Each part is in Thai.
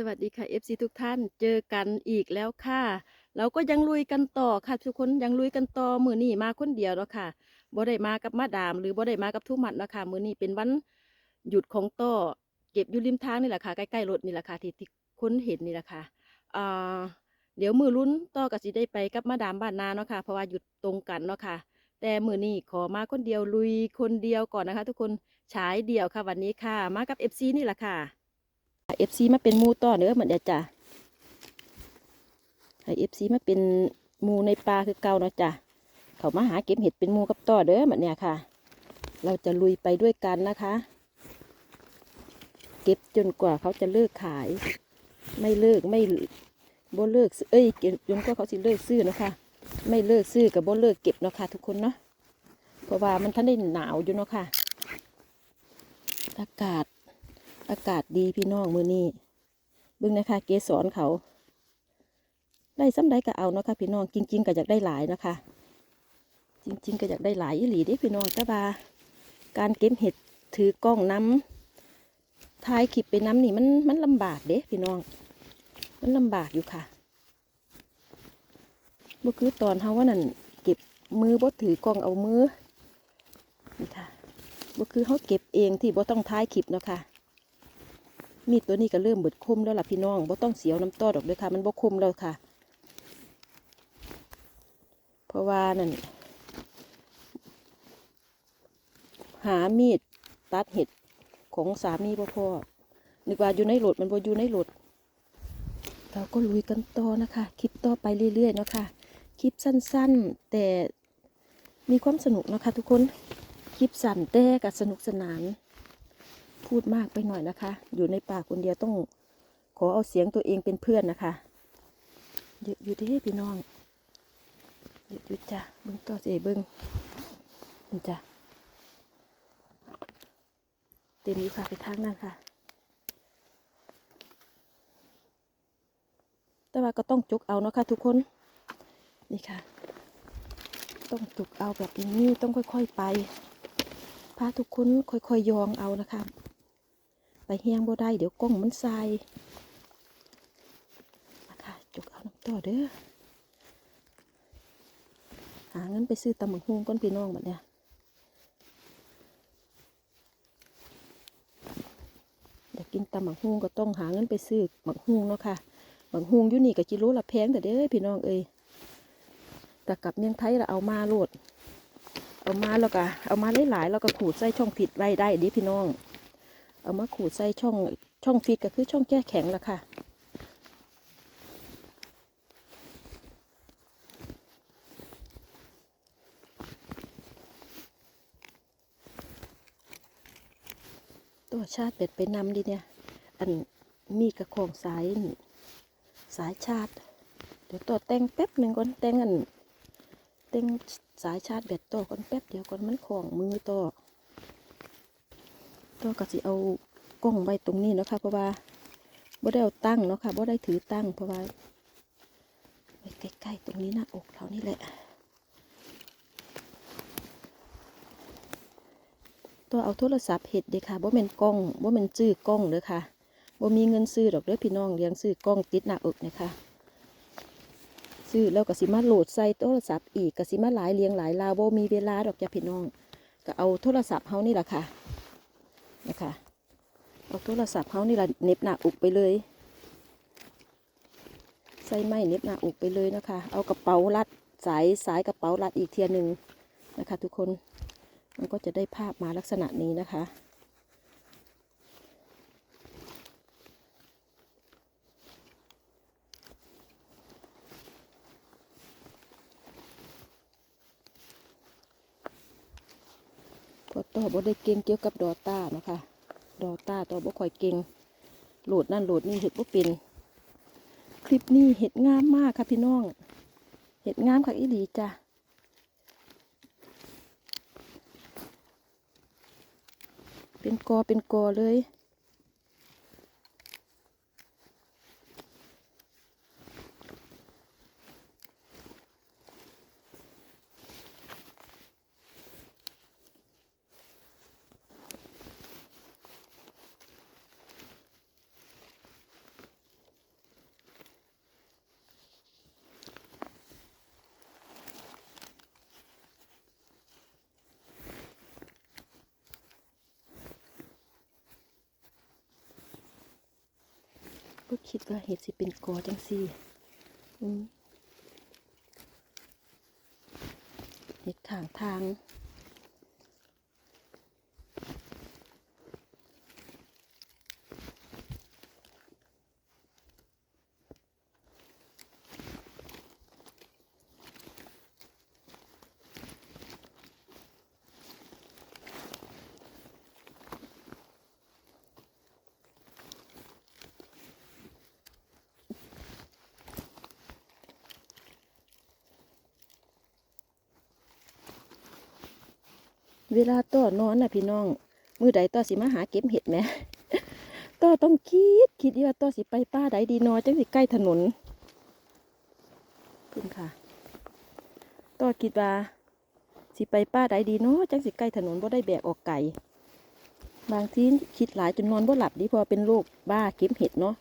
สวัสดีค่ะ FC ทุกท่านเจอกันอีกแล้วค่ะ เราก็ยังลุยกันต่อค่ะ ทุกคนยังลุยกันต่อมือนี้มาคนเดียวแล้วค่ะบ่ได้มากับมาดาม หรือบ่ได้มากับทุกหมัดนะค่ะมือนี้เป็นวันหยุดของต่อเก็บอยู่ริมทางนี่แหละค่ะใกล้ๆรถนี่แหละค่ะที่ที่คนเห็นนี่แหละค่ะอ่าเดี๋ยวมือลุ้นต่อก็สิได้ไปกับมาดามบ้านนาเนาะค่ะเพราะว่าหยุดตรงกันเนาะค่ะ แต่มือนี้ขอมาคนเดียวลุยคนเดียวก่อนนะคะ ทุกคนฉายเดี่ยวค่ะวันนี้ค่ะ มากับ FC นี่แหละค่ะ เอฟซีมาเป็นมูต่อเนื้อเหมือนเดียจ้ะเอฟซีมาเป็นมูในปลาคือเก่าเนาะจ้ะเขามาหาเก็บเห็ดเป็นมูกับต่อเด้อเหมือนเนี่ยค่ะ เราจะลุยไปด้วยกันนะคะ เก็บจนกว่าเขาจะเลิกขาย ไม่เลิกไม่บ่เลิกเอ้ยเก็บจนกว่าเขาสิเลิกซื้อนะคะไม่เลิกซื้อกับบ่เลิกเก็บเนาะค่ะ ทุกคนเนาะเพราะว่ามันท่านได้หนาวอยู่เนาะค่ะ อากาศ อากาศดีพี่น้องมือนี้บิ่งนะคะ เกสรเขา ได้ซ้ำใดก็เอาเนาะค่ะพี่น้องจริง ๆ ก็อยากได้หลายนะคะ จริง ๆ ก็อยากได้หลายอีหลีด้พี่น้องแต่ว่าการเก็บเห็ดถือกล้องน้ำถ่ายคลิปไปน้ำนี่มันมันลำบากเด้พี่น้อง มันลำบากอยู่ค่ะบ่คือตอนเฮาว่านั่นเก็บมือบ่ถือกล้องเอามือนี่ค่ะบ่คือเฮาเก็บเองที่บ่ต้องถ่ายคลิปเนาะค่ะ มีดตัวนี้ก็เริ่มเบิดคมแล้วล่ะพี่น้องบ่ต้องเสียวน้ำต้อดอกเลยค่ะ มันบ่คมแล้วค่ะ เพราะว่านั่นหามีดตัดเห็ดของสามีพ่อพ่อนึกว่าอยู่ในรถมันบ่อยู่ในรถเราก็ลุยกันต่อนะคะ คลิปต่อไปเรื่อยๆเนาะค่ะ คลิปสั้นๆ แต่มีความสนุกนะคะทุกคน คลิปสั้นแต่กับสนุกสนาน พูดมากไปหน่อยนะคะ อยู่ในป่าคนเดียวต้องขอเอาเสียงตัวเองเป็นเพื่อนนะคะเยอะอยู่เด้พี่น้องเยอะอยู่จ้ะเบิ้งต่อเสเบิ้งนี่จ้ะเต็มอยู่ค่ะไปทางนั้นค่ะ แต่ว่าก็ต้องจุกเอาเนาะค่ะทุกคนนี่ค่ะ ต้องจุกเอาแบบนี้ต้องค่อย ๆ ไปพาทุกคนค่อยๆยองเอานะคะ ไปเฮียงบ่ได้เดี๋ยวกล้องมันทรายมาค่ะจุกเอาน้ำต่อเด้อหาเงินไปซื้อตำบักฮุงก้อนพี่น้องแบบเนี้ยอยากกินตำบักฮุงก็ต้องหาเงินไปซื้อบักฮุงเนาะค่ะบักฮุงอยู่นี่ก็กิโลละแพงแต่เด้อพี่น้องเอ้ยแต่กลับเมืองไทยเราเอามาโหลดเอามาแล้วก็เอามาหลายๆแล้วก็ขูดใส่ช่องผิดไว้ได้ดิพี่น้อง เอามาขูดใส่ช่องช่องฟิตก็คือช่องแก้แข็งละค่ะตัวชาติเป็ดไปนำดิเนี่ย อันมีกระของสายสายชาติ เดี๋ยวตัวแต่งแป๊บหนึ่งก่อนแต่งอันแต่งสายชาติเบ็ดตัวก่อนแป๊บเดียวก่อนมันของมือตัว ตัวก็สิเอากล้องไว้ตรงนี้เนาะคะเพราะว่าบ่ได้เอาตั้งเนาะค่ะบ่ได้ถือตั้งเพราะว่าไว้ใกล้ๆตรงนี้หน้าอกเรานี่แหละ ตัวเอาโทรศัพท์เห็ดเด้ค่ะบ่แม่นกล้องบ่แม่นซื้อกล้องเด้อค่ะบ่มีเงินซื้อดอกเด้อพี่น้องเลี้ยงซื้อกล้องติดหน้าอกนะคะซื้อแล้วก็สิมาโหลดใส่โทรศัพท์อีกก็สิมาหลายเลี้ยงหลายลาวบ่มีเวลาดอกจ้ะพี่น้องก็เอาโทรศัพท์เฮานี่แหละค่ะ นะคะเอาโทรศัพท์เขานี่ละเน็บหน้าอกไปเลย ใส่ไม้เน็บหน้าอกไปเลยนะคะ เอากระเป๋ารัดสายสายกระเป๋ารัดอีกเทียหนึ่งนะคะ ทุกคนมันก็จะได้ภาพมาลักษณะนี้นะคะ พอต่อบ่ได้เก่งเกี่ยวกับดอต้านะคะดอต้าต่อบ่ค่อยเก่งโหลดนั่นโหลดนี่เห็ดบ่เป็น คลิปนี้เห็ดงามมากค่ะพี่น้องเห็ดงามค่ะอีหลีจ้ะเป็นกอเป็นกอเลย ก็เห็ดสิเป็นกอจังสี่เห็ดขางทาง เวลาต่อนอนน่ะพี่น้อง มือใดต่อสิมาหาเก็บเห็ดแหมต่อต้องคิดคิดว่าต่อสิไปป้าใดดีนอจังสิใกล้ถนนขึ้นค่ะต่อคิดว่าสิไปป้าใดดีเนาะจังสิใกล้ถนนบ่ได้แบกออกไก่บางทีคิดหลายจนนอนบ่หลับดีพอเป็นโรคบ้าเก็บเห็ดเนาะ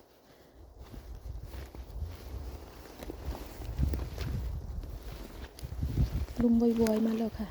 ลุมวอยๆมาแล้วค่ะ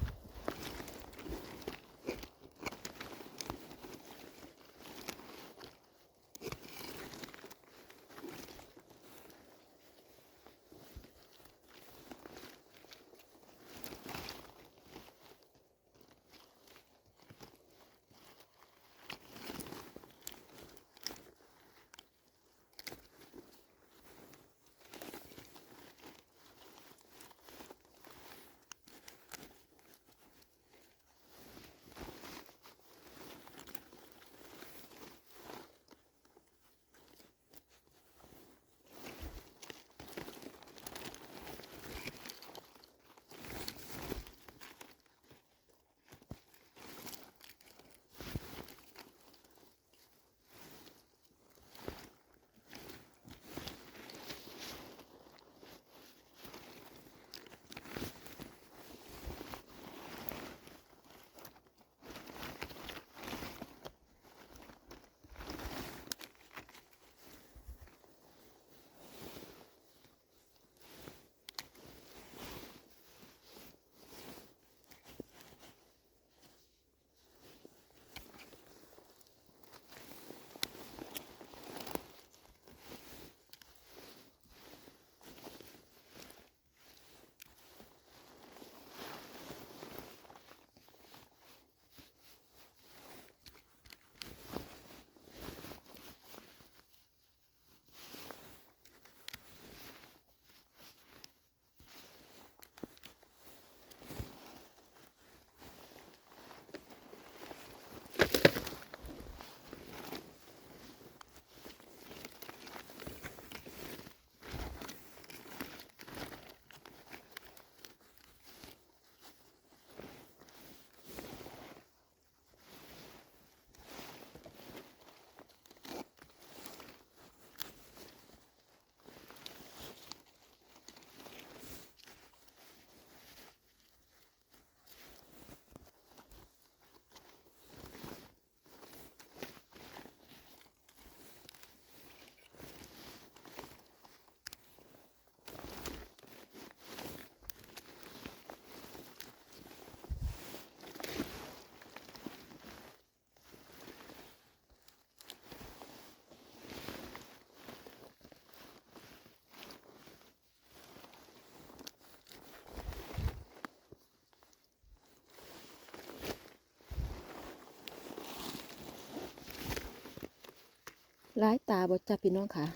ร้ายตาบ่จ้าพี่น้องค่ะ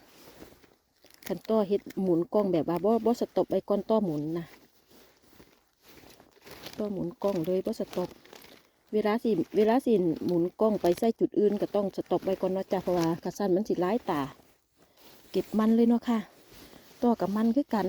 ขันต้อเฮ็ดหมุนกล้องแบบว่าบ่บ่สต็อปไอ้ก้อนต้อหมุนนะต้อหมุนกล้องเลยบ่สต็อปเวลาสิเวลาสิหมุนกล้องไปใส่จุดอื่นก็ต้องสต็อปไว้ก่อนเนาะจ้าเพราะว่ากระสันมันสิร้ายตา เก็บมันเลยเนาะค่ะต้อกับมันคือกัน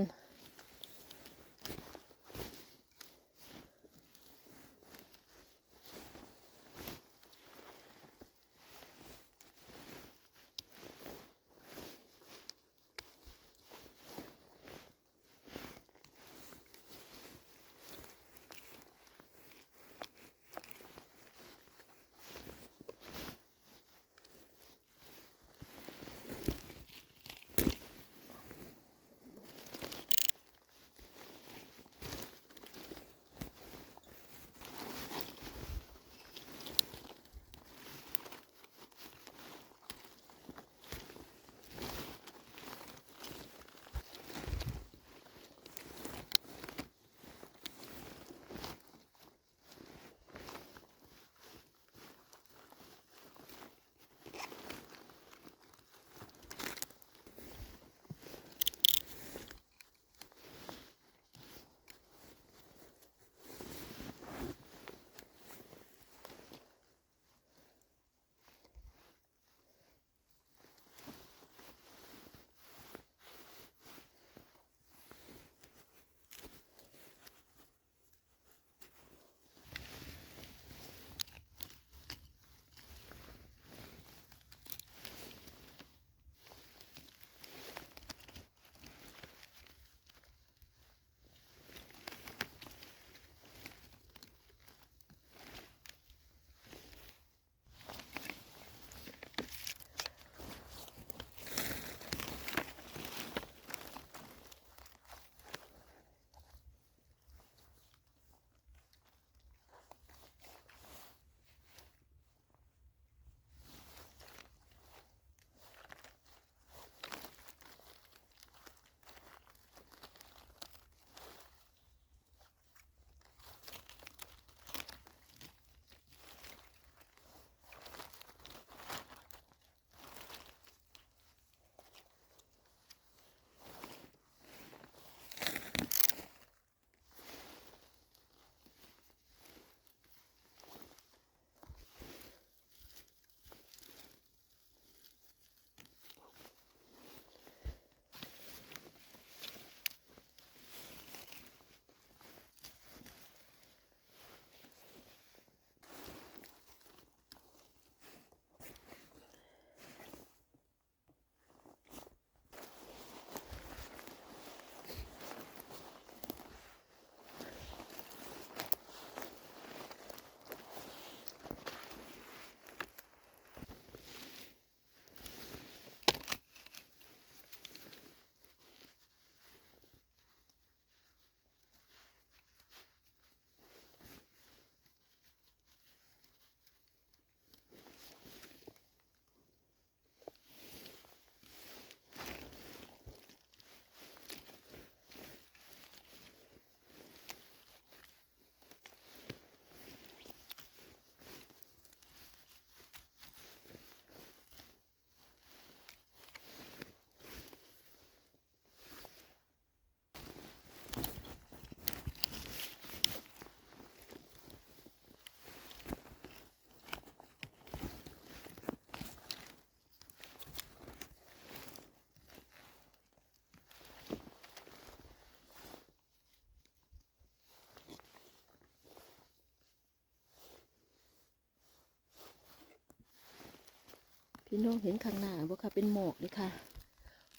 พี่น้องเห็นข้างหน้าบ่ค่ะเป็นหมอกเลยค่ะ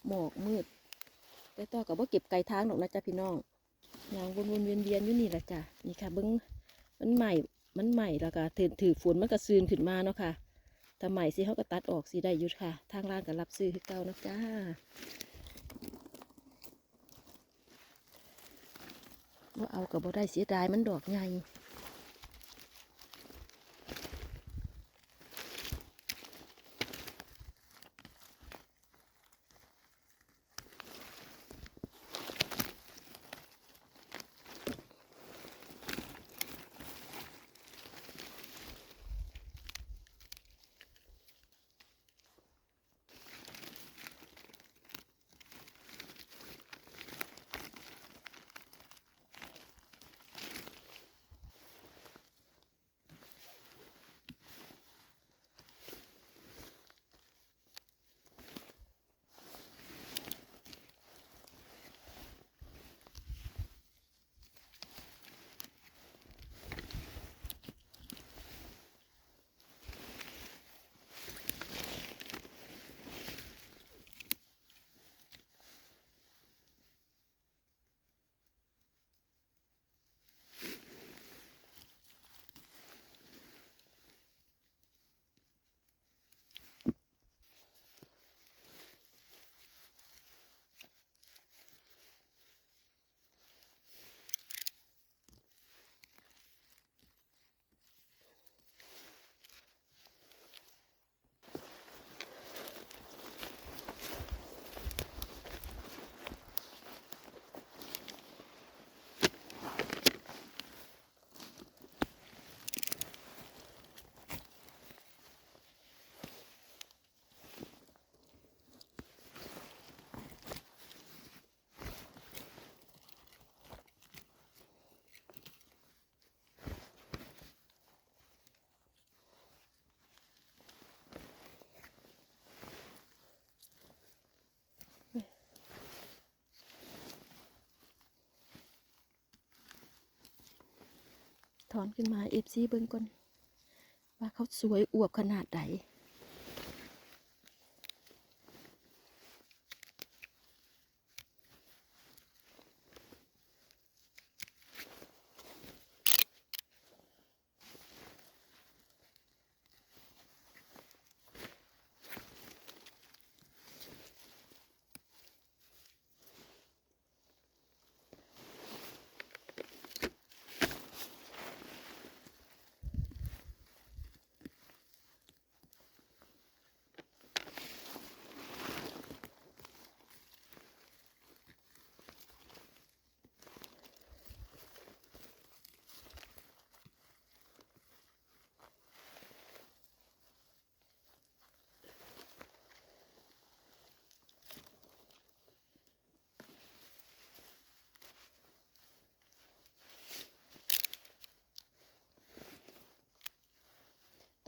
หมอกมืด แต่ต่อกับว่าเก็บไก่ทางหรอกนะจ๊ะพี่น้องยางวนๆเวียนๆอยู่นี่แหละจ้ะนี่ค่ะเบิ้งมันใหม่มันใหม่แล้วก็ถือถือฝนมันก็ซืนขึ้นมาเนาะค่ะแต่ใหม่สิเขาก็ตัดออกสิได้อยุดค่ะ ทางร้านก็รับซื้อคือเก่านะจ้าว่าเอากับบ่ได้เสียดายมันดอกใหญ่ ถอนขึ้นมาเอฟซีเบิ้งก่อนว่าเขาสวยอวบขนาดไหน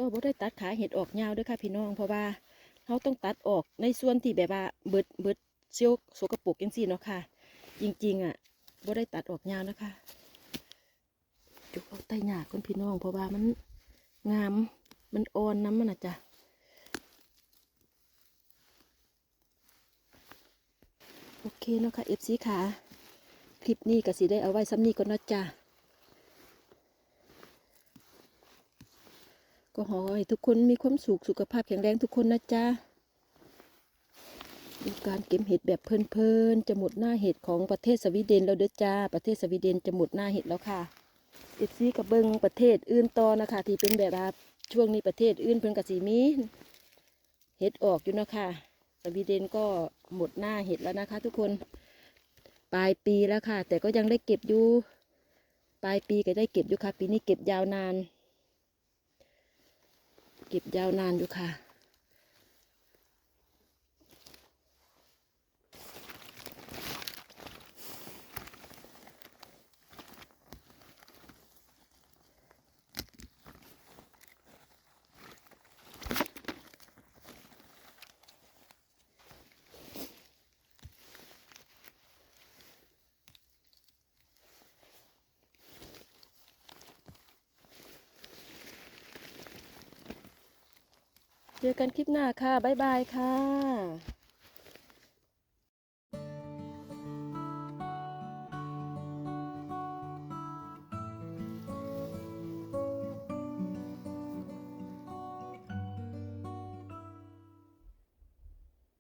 ตัวบ่ได้ตัดขาเห็ดออกยาวด้วยค่ะพี่น้อง เพราะว่าเขาต้องตัดออกในส่วนที่แบบว่าเบิดเบิดเซียวสกปรกจังซี่เนาะค่ะ จริงๆอะบ่ได้ตัดออกยาวนะคะจุกเอาใต้หยาคนพี่น้อง เพราะว่ามันงามมันอ่อนน้ำมันนะจ๊ะโอเคเนาะค่ะ FC ค่ะ คลิปนี้ก็สิได้เอาไว้ซ้ำนี้ก่อนเนาะจ้ะ ก็ขอให้ทุกคนมีความสุขสุขภาพแข็งแรงทุกคนนะจ๊ะดูการเก็บเห็ดแบบเพลินๆจะหมดหน้าเห็ดของประเทศสวีเดนแล้วเด้อจ้า ประเทศสวีเดนจะหมดหน้าเห็ดแล้วค่ะเอฟซีกับเบิงประเทศอื่นต่อนะคะ ที่เป็นแบบช่วงนี้ประเทศอื่นเพิ่นกับสีมีเห็ดออกอยู่นะคะสวีเดนก็หมดหน้าเห็ดแล้วนะคะ ทุกคนปลายปีแล้วค่ะ แต่ก็ยังได้เก็บอยู่ ปลายปีก็ได้เก็บอยู่ค่ะ ปีนี้เก็บยาวนาน เก็บยาวนานอยู่ค่ะ เจอกันคลิปหน้าค่ะ บ๊ายบายค่ะ